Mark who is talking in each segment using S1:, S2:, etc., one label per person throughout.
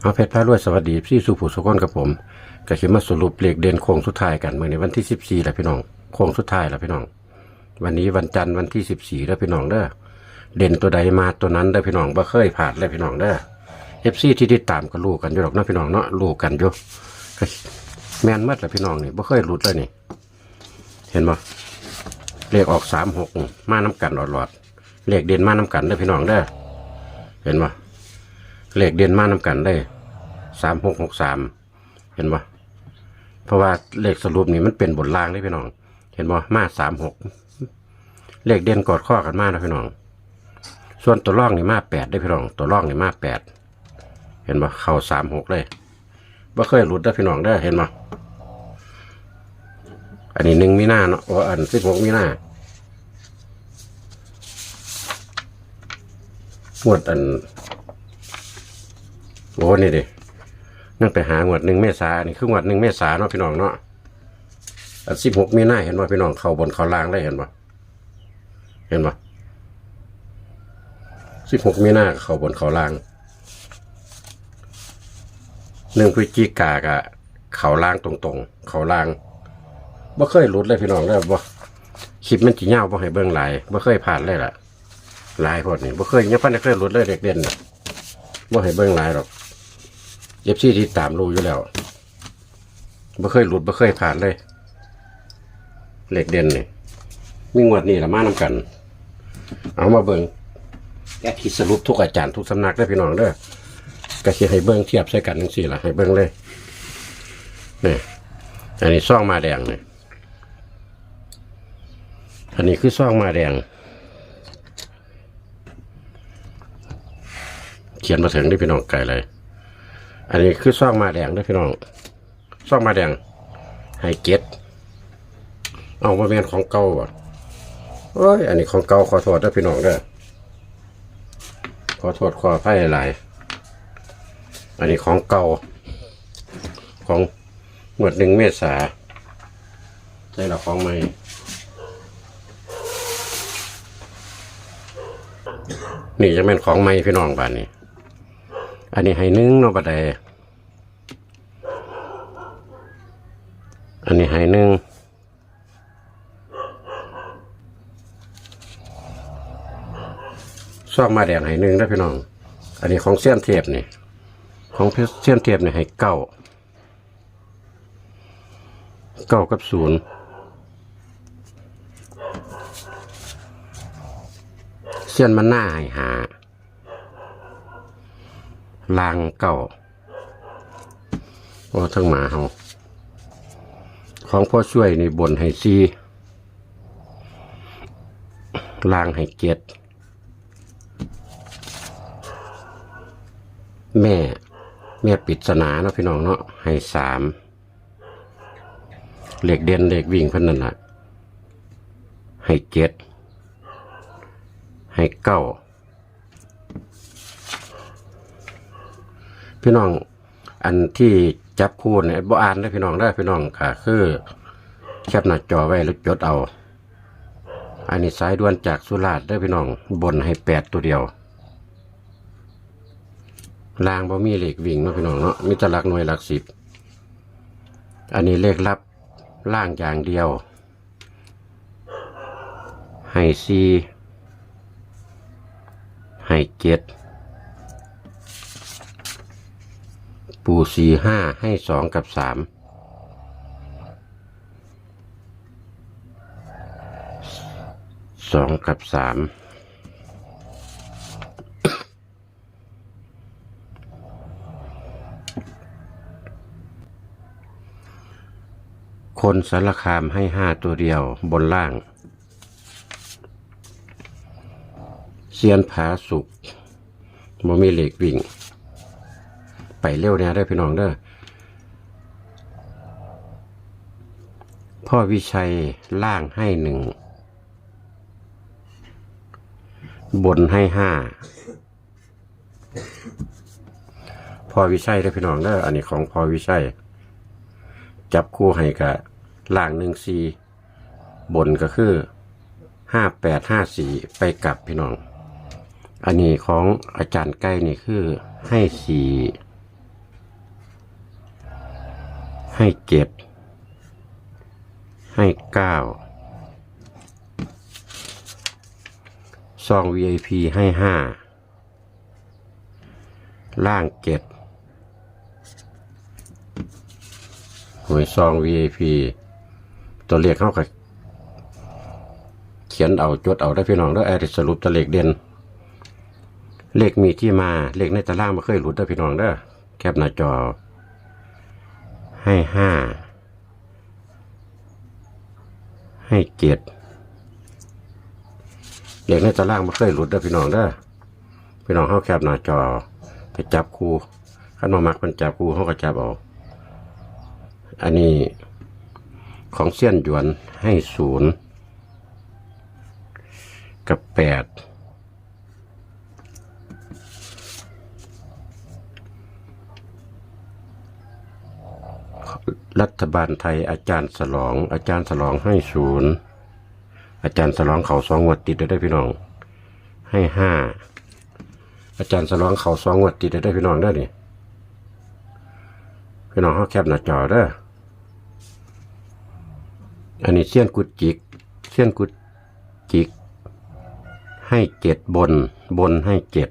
S1: เอาเพชรพารวยสวัสดีพี่สุผู้สุกนกับผมก็คิดมาสรุปเลขเด่นโค้งสุดท้ายกันเมื่อในวันที่สิบสี่แล้วพี่น้องโค้งสุดท้ายแล้วพี่น้อง วันนี้วันจันทร์วันที่สิบสี่แล้วพี่น้องเด้อเด่นตัวใดมาตัวนั้นเด้อพี่น้องบ่เคยผ่านเลยพี่น้องเด้อเอฟซีที่ติดตามก็รู้กันอยู่หรอกนะพี่น้องเนาะรู้กันอยู่แม่นมื่อแล้วพี่น้องนี่บ่เคยหลุดเลยนี่ เห็นบ่เลขออกสามหกมาน้กันหลอดๆเลขเด่นมาน้กันเด้อพี่น้องเด้อเห็นบ่ เลขเด่นมานำกันได้สามหกหกสามเห็นปะเพราะว่าเลขสรุปนี่มันเป็นบทล่างเลยพี่น้อง เห็นปะมาสามหกเลขเด่นกอดข้อกันมากนะพี่น้อง ส่วนตัวร่องนี่มาแปดได้พี่น้อง ตัวร่องนี่มาแปดเห็นปะเข่าสามหกเลยบ่เคยหลุดได้พี่น้องได้เห็นปะอันนี้หนึ่งมีหน้าเนาะอ้อันสิบหกมีหน้าหมวดอัน โอ้นี่ดินั่งไปหางวดหนึ่งเมษานี่คืองวดหนึ่งเมษาเนาะพี่น้องเนาะอันสิบหกมีหน้าเห็นป่ะพี่น้องเขาบนเขาล่างได้เห็นป่ะเห็นป่ะสิบหกมีหน้าเขาบนเขาล่างหนึ่งพฤศจิกากะเขาล่างตรงๆ เขาล่างบ่เคยหลุดเลยพี่น้องเลยบ่คลิปมันจีเง่าบ่ให้เบิ่งหลายบ่เคยผ่านเลยล่ะลายพอดนี่บ่เคยยังพันได้เคยหลุดเลยเด็กเด่นน่ะบ่ให้เบิ่งหลายหรอก เย็บซี่ที่ตามรู้อยู่แล้วบ่เคยหลุดบ่เคยผ่านเลย เหล็กเด่นนี่มีงวดนี่ละมานำกัน เอามาเบิ่งแกที่สรุปทุกอาจารย์ทุกสำนักได้พี่น้องเด้อก็สิให้เบิ่งเทียบใส่กันจังซี่ละให้เบิ่งเลยนี่อันนี้ซ่องมาแดงนี่อันนี้คือซ่องมาแดง เขียนมาถึงได้พี่น้องไก่เลย อันนี้คือซ่องมาแดงได้พี่น้องซ่องมาแดงไฮเกตเอามาเป็นของเก่าอะโอ้ย อันนี้ของเก่าขอโทษด้วยพี่น้องเด้อขอโทษขออภัยหลายอันนี้ของเก่า ของหมวดหนึ่งเมษาใช่หรอของใหม่นี่จะเป็นของใหม่พี่น้องบ้านนี้ อันนี้ให้นึ่งเนาะบัดใดอันนี้ให้นึ่งซอกมาแดงให้นึ่งนะพี่น้อง อันนี้ของเสี้ยนเทียบนี่ ของเสี้ยนเทียบนี่ให้เก้าเก้ากับศูนย์เสี้ยนมันหน้าให้หา ลางเก่าโอ้ทั้งหมาเฮาของพ่อช่วยนี่บนให้ซีลางให้เกตแม่ แม่ปริศนาเนาะพี่น้องเนาะให้สามเหล็กเด่นเหล็กวิ่งเพิ่นนั่นแหละให้เจ็ดให้เก้า พี่น้อง อันที่จับคู่เนี่ยบ่อ่านได้พี่น้องได้พี่น้องค่ะคือแคปหน้าจอไว้แล้วจดเอา อันนี้สายด่วนจากสุราษฎร์ได้พี่น้อง บนให้แปดตัวเดียวลางบ่มีเหลขวิ่งเนาะพี่น้องเนาะมีแต่หลักหน่วยหลักสิบ อันนี้เลขลับล่างอย่างเดียวให้ซีให้เจ็ด ปูสี่ห้าให้สองกับสามสองกับสามคนสารคามให้ห้าตัวเดียวบนล่าง เซียนผาสุกบ่มีเหล็กวิ่ง ไปเร็วเนี่ยได้พี่น้องเด้อพ่อวิชัยล่างให้หนึ่ง บนให้ห้าพ่อวิชัยได้พี่น้องเด้ออันนี้ของพ่อวิชัย จับคู่ให้กับล่างหนึ่งสี่บนก็คือห้าแปดห้าสี่ไปกลับพี่น้อง อันนี้ของอาจารย์ใกล้นี่คือให้สี่ ให้เจ็ดให้เก้าซอง VIP ให้ห้าล่างเจ็ดหวยซอง VIP ตัวเลขเข้ากับเขียนเอาจดเอาได้พี่น้องแล้วไอ้สรุปตัวเลขเด่นเลขมีที่มาเลขในตารางไม่เคยหลุดได้อพี่น้องเด้อแคปหน้าจอ ให้ห้าให้เจ็ดเลขในตารางไม่เคยหลุดได้อพี่น้องเด้อพี่น้องเขาแคปหน้าจอไปจับคู่ขันมามักมันจับคู่เขาก็จับเอาอันนี้ของเสี้ยนหยวนให้ศูนย์กับแปด รัฐบาลไทยอาจารย์สลอง อาจารย์สลองให้ศูนย์อาจารย์สลองเขาสองงวดติดได้อพี่น้อง ให้ห้าอาจารย์สลองเขาสองงวดติดได้อพี่น้องได้อนี่พี่น้องเขาแคปหน้าจอเด้อันนี้เสี้ยนกุดจิกเสี้ยนกุดจิก ให้เจ็ดบน บนให้เจ็ด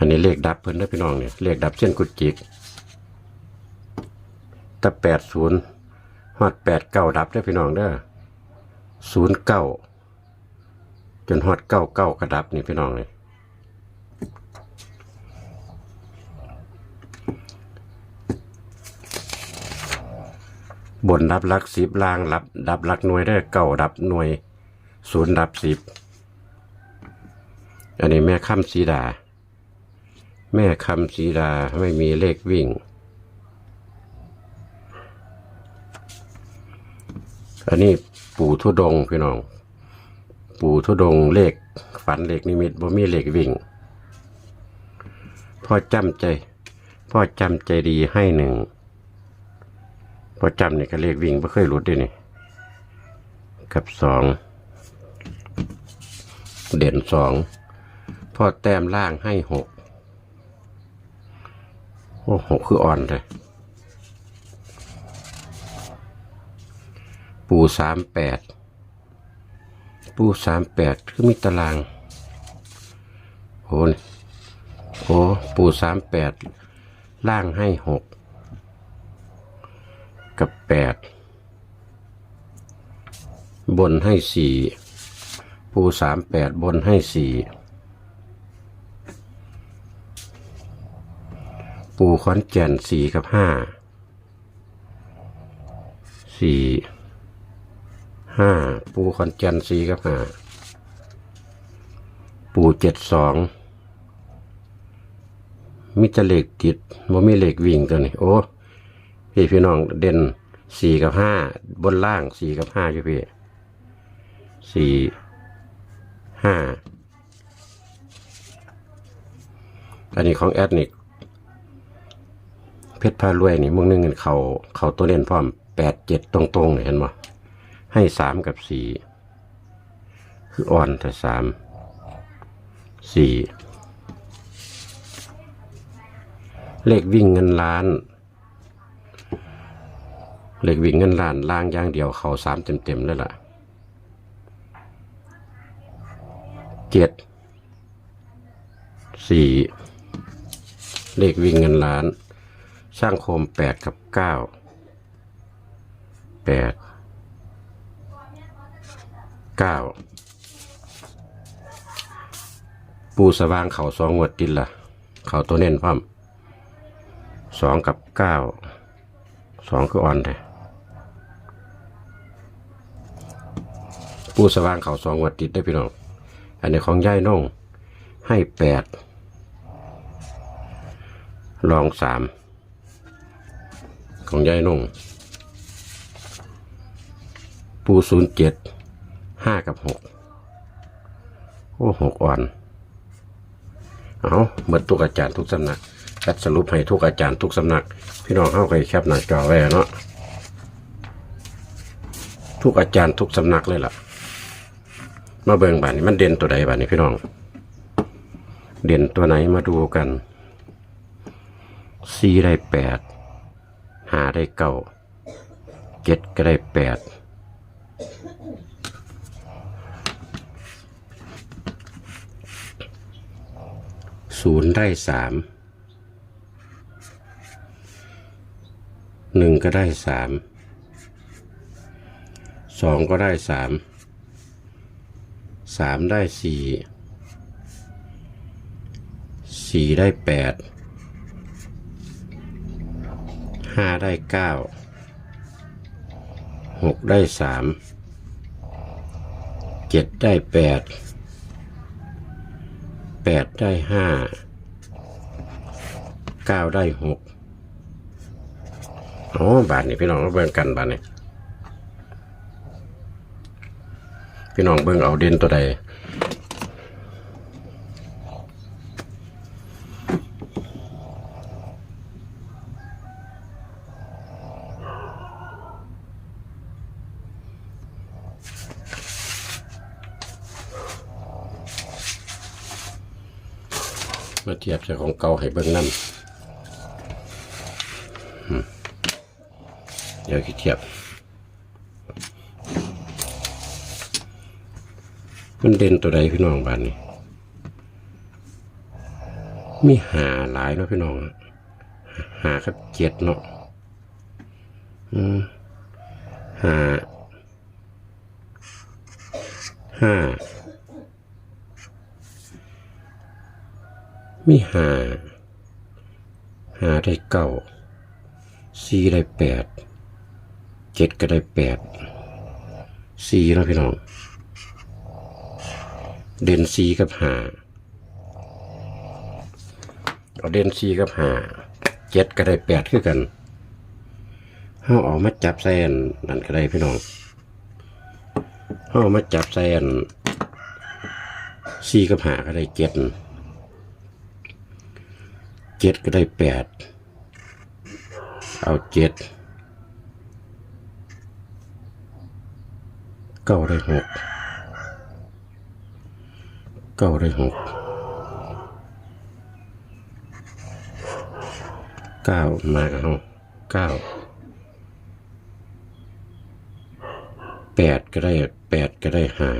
S1: อันนี้เลขดับเพิ่นได้อพี่น้องเนี่ยเลขดับเส้นกุดจิกถ้าแปดศูนย์ฮอดแปดเก้าดับได้อพี่น้องเด้อศูนย์เก้าจนฮอดเก้าเก้ากระดับนี่พี่น้องเลยบนดับลักสิบล่างรับดับลักหน่วยได้เก้าดับหน่วยศูนย์ดับสิบอันนี้แม่ค่ำสีดา แม่คำศีดาไม่มีเลขวิ่ง อันนี้ปู่ทุดงพี่น้อง ปู่ทุดงเลขฝันเลขนิมิตบ่มีเลขวิ่ง พ่อจำใจ พ่อจำใจดีให้หนึ่ง พ่อจำเนี่ยก็เลขวิ่งไม่เคยหลุดด้วยนี่กับสอง เด่นสอง พ่อแต้มล่างให้หก โอ้โหคืออ่อนเลย ปูสามแปด ปูสามแปดคือมีตารางโอ้นี่โอ้ปูสามแปดล่างให้หกกับแปดบนให้สี่ปูสามแปดบนให้สี่ ปูขอนแก่นสี่กับห้าสี่ห้าปูขอนแก่นสี่กับห้าปูเจ็ดสองมิตรเลขติดบ่มีเหลขวิ่งตัวนี้โอ้พี่พี่น้องเด่นสี่กับห้าบนล่างสี่กับห้าอยู่พี่สี่ห้าอันนี้ของแอดนิก เพชรพารวยนี่มึงนึงเงินเขาเขาตัวเล่นพร้อมแปดเจ็ดตรงๆเห็นไหมให้สามกับสี่คืออ่อนแต่สามสี่เลขวิ่งเงินล้าน เลขวิ่งเงินล้านล่างย่างเดียวเขาสามเต็มๆเลยล่ะเจ็ดสี่เลขวิ่งเงินล้าน สร้างโคมแปดกับเก้าแปดเก้าปูสว่างเข่าสองงวดติดละเข่าตัวเน้นพร้อมสองกับเก้าสองคืออ่อนเลยปูสว่างเข่าสองงวดติดได้พี่น้องอันนี้ของย่ายน่งให้แปดลองสาม ของยายน่งปูศูนย์เจ็ดห้ากับหกโอ้หกอ่อน เอาเมื่อทุกอาจารย์ทุกสำนักจัดสรุปให้ทุกอาจารย์ทุกสำนัก พี่น้องเข้าไปแคปหน้าจอไว้เนาะทุกอาจารย์ทุกสำนักเลยล่ะ มาเบิ่งบานนี้มันเด่นตัวใดบานนี้พี่น้อง เด่นตัวไหนมาดูกันสี่ได้แปด หาได้เก้าเจ็ดก็ได้แปดศูนย์ได้สามหนึ่งก็ได้สามสองก็ได้สามสามได้สี่สี่ได้แปด ห้าได้เก้าหกได้สามเจ็ดได้แปดแปดได้ห้าเก้าได้หกอ๋อบาทนี่พี่น้องเบิ่งกันบาทนี่พี่น้องเบิ่งเอาเด่นตัวใด บใส่ของเก่าให้เบิ่งนั่นเดี๋ยวคิดเทียบ มันเด่นตัวใดพี่น้องบ้านนี้ มีหาหลายเนาะพี่น้อง หาครับเจ็ดเนาะหาห้า มีหาหาได้เก้าสี่ได้แปดเจ็ดก็ได้แปดสี่เนาะพี่น้อง เด่นสี่กับหาเอาเด่นสี่กับหาเจ็ดก็ได้แปดคือกันห้าออกมาจับแซนนั่นก็ได้พี่น้องห้าออกมาจับแซนสี่กับหาก็ได้เจ็ด เจ็ดก็ได้แปดเอาเจ็ดเก้าได้หกเก้าได้หกเก้ามาเอาเก้าแปดก็ได้แปดก็ได้ห้า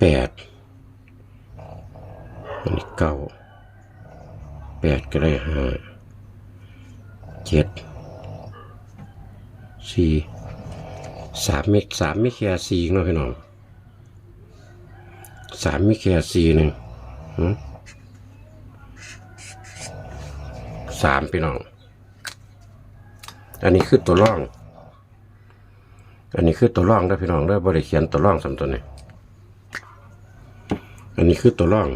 S1: แปด นี่เก้าแปดก็ได้ห้าเจ็ดสี่สามม่สามไม่แค่สี่เนาะพี่น้องสามไม่แค่สี่หนึ่งสามพี่น้อง อันนี้คือตัวร่อง อันนี้คือตัวร่องได้พี่น้องได้บริเขียนตัวร่องสามตัวนี้อันนี้คือตัวร่อง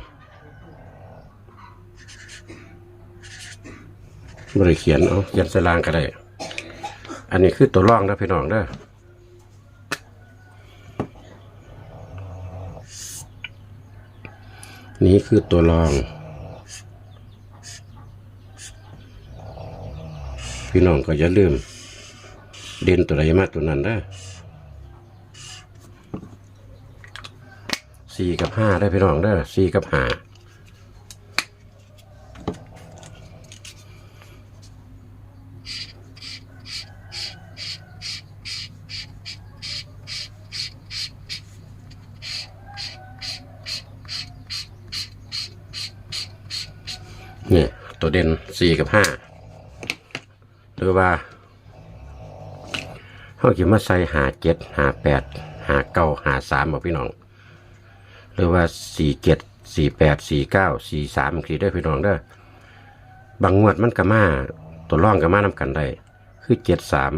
S1: บริเขียนเอาเขียนใส่ล่างก็ได้ อันนี้คือตัวร่องนะพี่น้องเด้อนี่คือตัวรอง พี่น้องก็อย่าลืม เด่นตัวใดมาตัวนั้นได้สี่กับห้าได้พี่น้องเด้อสี่กับห้า ตัวเด่นสี่กับห้าหรือว่าเขาจะมาใส่หาเจ็ดหาแปดหาเก้าหาสามบอกพี่น้อง หรือว่าสี่เจ็ดสี่แปดสี่เก้าสี่สามคือได้พี่น้องเด้อบางงวดมันก็มาตัวร่องก็มานำกันได้ คือเจ็ดสาม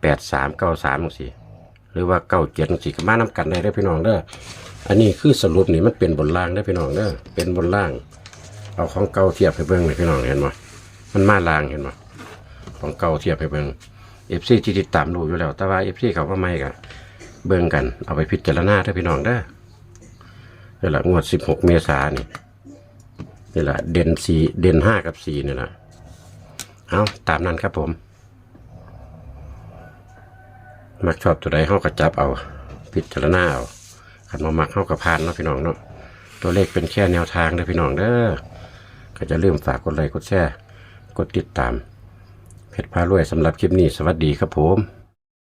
S1: แปดสามเก้าสามสี่หรือว่าเก้าเจ็ดสี่ก็มานำกันได้เด้พี่น้องเด้ออันนี้คือสรุปนี่มันเป็นบนล่างได้พี่น้องเด้อเป็นบนล่าง เอาของเก่าเทียบให้เบิ่งเลยพี่น้องเห็นบ่มันมาลางเห็นบ่ของเก่าเทียบให้เบิ่งเอฟซีที่ติดตามดูอยู่แล้ว แต่ว่าเอฟซีเขาก็ไม่กันเบิ่งกันเอาไปพิจารณาเด้อพี่น้องเด้อนี่แหละงวด16เมษายนนี่นี่แหละเด่นสีเด่นห้ากับสี่นี่แหละเอาตามนั้นครับผมมักชอบตัวใดเฮาก็จับเอา พิจารณาเอาขันมามักเข้ากับพานเนาะพี่น้องเนาะตัวเลขเป็นแค่แนวทางเด้อพี่น้องเด้อ ก็จะลืมฝากกดไลค์กดแชร์ กดติดตาม เพชรพารวยสำหรับคลิปนี้ สวัสดีครับผม